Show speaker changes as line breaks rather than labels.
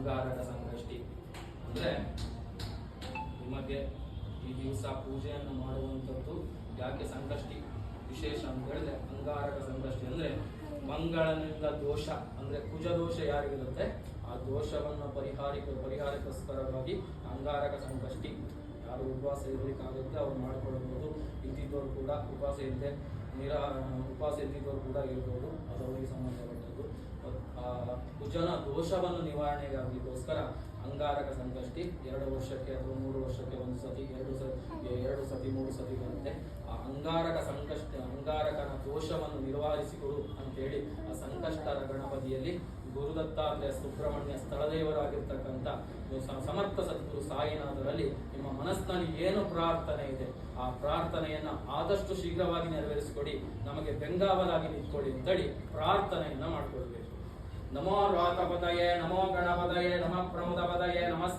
ಅಂಗಾರಕ ಸಂಕಷ್ಟಿ ಅಂದ್ರೆ ನಿಮಗೆ ಈ ದಿವಸ ಪೂಜೆಯನ್ನು ಮಾಡುವಂಥದ್ದು ಯಾಕೆ ಸಂಕಷ್ಟಿ ವಿಶೇಷ ಅಂತ ಹೇಳಿದ್ರೆ ಅಂಗಾರಕ ಸಂಕಷ್ಟಿ ಅಂದ್ರೆ ಮಂಗಳನಿಂದ ದೋಷ, ಅಂದ್ರೆ ಕುಜ ದೋಷ ಯಾರಿಗಿರುತ್ತೆ? ಆ ದೋಷವನ್ನು ಪರಿಹಾರಿಕ, ಪರಿಹಾರಕ್ಕೋಸ್ಕರವಾಗಿ ಅಂಗಾರಕ ಸಂಕಷ್ಟಿ ಯಾರು ಉಪವಾಸ ಇರಬೇಕಾಗುತ್ತೆ ಅವ್ರು ಮಾಡ್ಕೊಳ್ಬೋದು ಇದ್ದಿದ್ದವ್ರು ಕೂಡ ಉಪವಾಸ ಇಲ್ಲದೆ ನಿರಾ ಉಪವಾಸ ಇದ್ದಿದ್ದವ್ರು ಕೂಡ ಇರ್ಬೋದು. ಅದು ಅವರಿಗೆ ಸಂಬಂಧಪಟ್ಟದ್ದು. ಕುಜನ ದೋಷವನ್ನು ನಿವಾರಣೆಗಾಗಲಿಕ್ಕೋಸ್ಕರ ಅಂಗಾರಕ ಸಂಕಷ್ಟಿ, ಎರಡು ವರ್ಷಕ್ಕೆ ಅಥವಾ ಮೂರು ವರ್ಷಕ್ಕೆ ಒಂದು ಸತಿ, ಎರಡು ಸತಿ ಎರಡು ಸತಿ, ಮೂರು ಸತಿ ಬರುತ್ತೆ ಆ ಅಂಗಾರಕ ಸಂಕಷ್ಟ, ಅಂಗಾರಕನ ದೋಷವನ್ನು ನಿರ್ವಹಿಸಿಕೊಡು ಅಂತೇಳಿ ಆ ಸಂಕಷ್ಟರ ಗಣಪತಿಯಲ್ಲಿ ಗುರುದತ್ತಾತ್ರೇಯ ಸುಬ್ರಹ್ಮಣ್ಯ ಸ್ಥಳದೇವರಾಗಿರ್ತಕ್ಕಂಥ ಸಮರ್ಥ ಸದ್ಗುರು ಸಾಯಿನಾಥರಲ್ಲಿ ನಿಮ್ಮ ಮನಸ್ಸಿನಲ್ಲಿ ಏನು ಪ್ರಾರ್ಥನೆ ಇದೆ? ಆ ಪ್ರಾರ್ಥನೆಯನ್ನ ಆದಷ್ಟು ಶೀಘ್ರವಾಗಿ ನೆರವೇರಿಸಿಕೊಡಿ. ನಮಗೆ ಬೆಂಗಾವಲಾಗಿ ನಿಂತ್ಕೊಳ್ಳಿ ಅಂತೇಳಿ ಪ್ರಾರ್ಥನೆಯನ್ನ ಮಾಡ್ಕೊಳ್ಬೇಕು ನಮೋ ರಾತಪದಯೇ ನಮೋ ಗಣಪದಯೇ ನಮಃ ಪ್ರಮುದಪದಯೇ ನಮಸ್ತೆ.